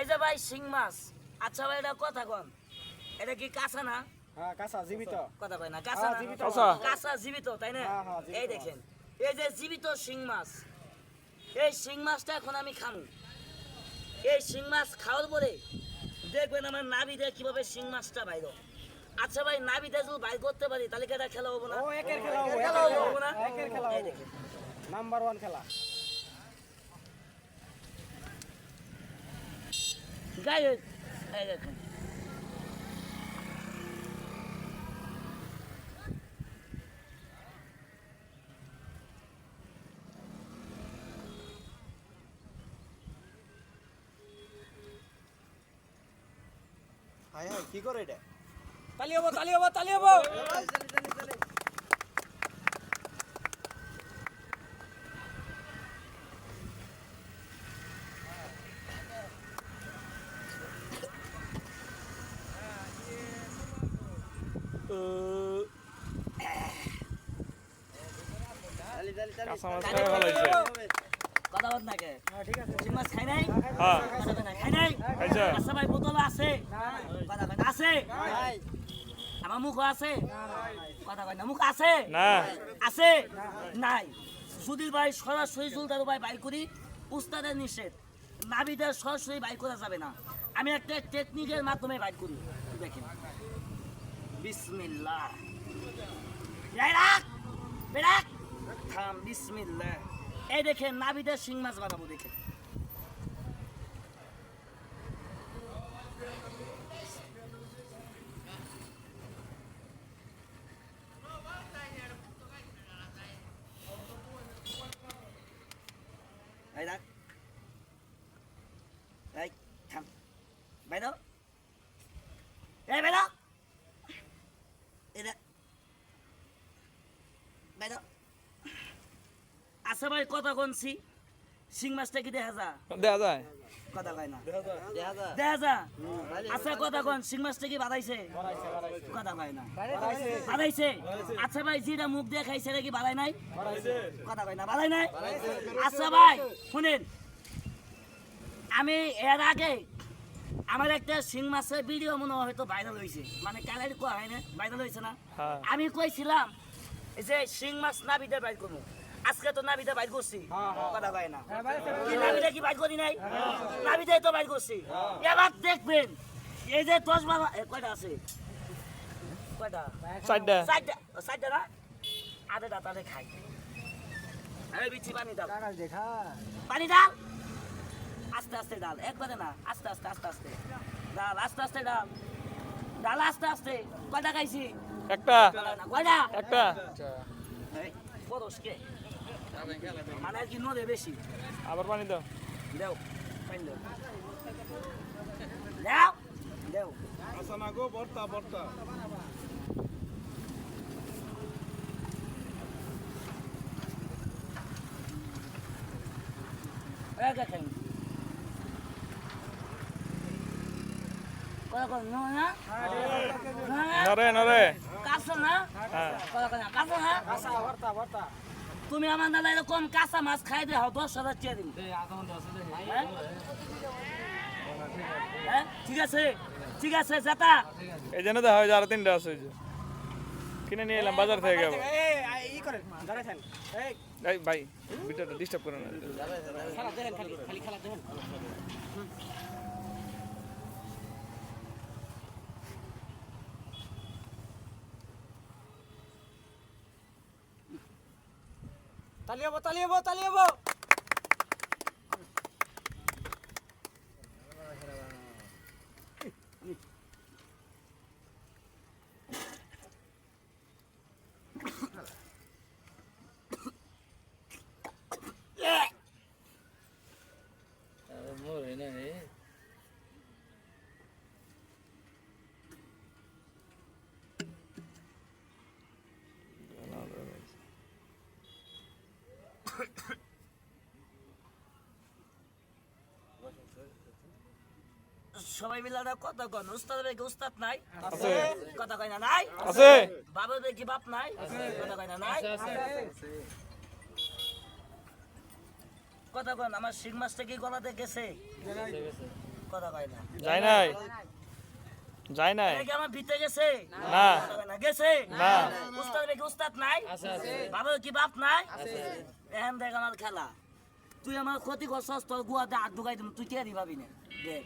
এই যে ভাই শিং মাছ। আচ্ছা ভাই এটা কথা কন। এটা কি কাঁচা না? হ্যাঁ কাঁচা জীবিত। কথা কয় না কাঁচা হ্যাঁ, জীবিত। কাঁচা। জীবিত তাই না? হ্যাঁ, হ্যাঁ, এই দেখেন এই যে জীবিত শিং মাছ। এই শিং মাছটা এখন আমি খামু। এই শিং মাছ খাওয়ার পরে দেখবেন আমার নাবিতে কীভাবে শিং মাছটা বাইর আচ্ছা ভাই নাবিতে যদি বাইর করতে পারি তাহলে কি এটা খেলা হব না? খেলা হব, খেলা একের হব না? নাম্বার ওয়ান খেলা। দেখেন। হাই হাই কি করে এটা? তালি হব তালি হব তালি হব কাঁচা মাছ খাওয়া ভালো হয়েছে কথা বল না কে হ্যাঁ ঠিক আছে শিং মাছ খাই নাই হ্যাঁ কথা কয় না, খাই নাই খাইছে আচ্ছা ভাই বোতল আছে কথা কয় না, আছে হাই আমার মুখ আছে? কথা কয় না মুখ আছে? আছে? নাই। সুধীর ভাই সরাসরি জুলদারু ভাই বাই করি উস্তাদের নিষেধ। নাবিদের সরাসরি বাই করা যাবে না। আমি একটা টেকনিকের মাধ্যমে বাই করি। দেখেন। বিসমিল্লাহ। থাম বিসমিল্লাহ। এই দেখেন নাবিদের শিং মাছ বানাবো দেখেন এই রাখ এই থাম বাইরো এই বাইরো এটা আচ্ছা ভাই কথা কনছি শিং মাছটা কি দেখা যা দেওয়া যায়। কথা কয় না। দেখা যা আচ্ছা কথা কন? শিং মাছটা কি বাড়াইছে কথা কয় না। বাড়াইছে আচ্ছা ভাই যেটা মুখ দিয়ে খাইছে এটা কি বাড়াই নাই? কথা কয় না বাড়াই নাই? আচ্ছা ভাই শুনেন। আমি এর আগে আমার একটা শিং মাছের ভিডিও মনে হয় হয়তো ভাইরাল হয়েছে মানে কালারি কোয়া হয় না? ভাইরাল হয়েছে না? হ্যাঁ। আমি কইছিলাম যে শিং মাছ না নাবিতে বাইর করব। আজকে তো নাবিতে বাইর করছি। কথা কয় না। কি নাবিতে কি বাইর করি নাই? নাবিতে তো বাইর করছি। এবার দেখবেন এই যে দশ বারো কয়টা আছে? কয়টা? চারটা। চারটা চারটা না? আধা তাহলে খাই। আমি বিচ্ছি পানি দাও। কাকাল দেখা পানি ডাল? আস্তে আস্তে ডাল একবারে না আস্তে আস্তে আস্তে আস্তে। ডাল আস্তে আস্তে ডাল। ডাল আস্তে আস্তে। কয়টা খাইছি? একটা। একটা। আবার পানি দাও। দেও পানি দেও দেও দেও আসা না গো বর্তা বর্তা নরে নরে না হ্যাঁ না কাঁচা তুমি আমার দাদা এরকম কাঁচা মাছ খাই দে হও দশ হাজার চেয়ে দিন হ্যাঁ? হ্যাঁ? ঠিক আছে ঠিক আছে জেতা এই জন্য দেখা হয় যে আরও তিনটা আছে। কিনে নিয়ে এলাম বাজার থেকে আবার। এই ভাই ভিডিওটা ডিস্টার্ব করে না খেলা দেখেন খালি খালি খেলা দেখেন তালি হব তালি হব তালি হব সবাই মিলে একটা কথা কন? উস্তাদ কি উস্তাদ নাই? আছে। কথা কয় না নাই? আছে। বাবার কি বাপ নাই? কথা কয় না নাই? কথা কন আমার শিং মাছটা কি গলাতে গেছে। কথা কয় না। যায় নাই। যায় নাই? এটা কি আমার ভিতরে গেছে? না। না গেছে? না। উস্তাদ রেখে উস্তাদ নাই? বাবা কি বাপ নাই? এখন দেখ আমার খেলা। তুই আমার ক্ষতি করছস তোর গুয়াতে হাত ঢুকাই দিম তুই কে দিবাবি না দেখ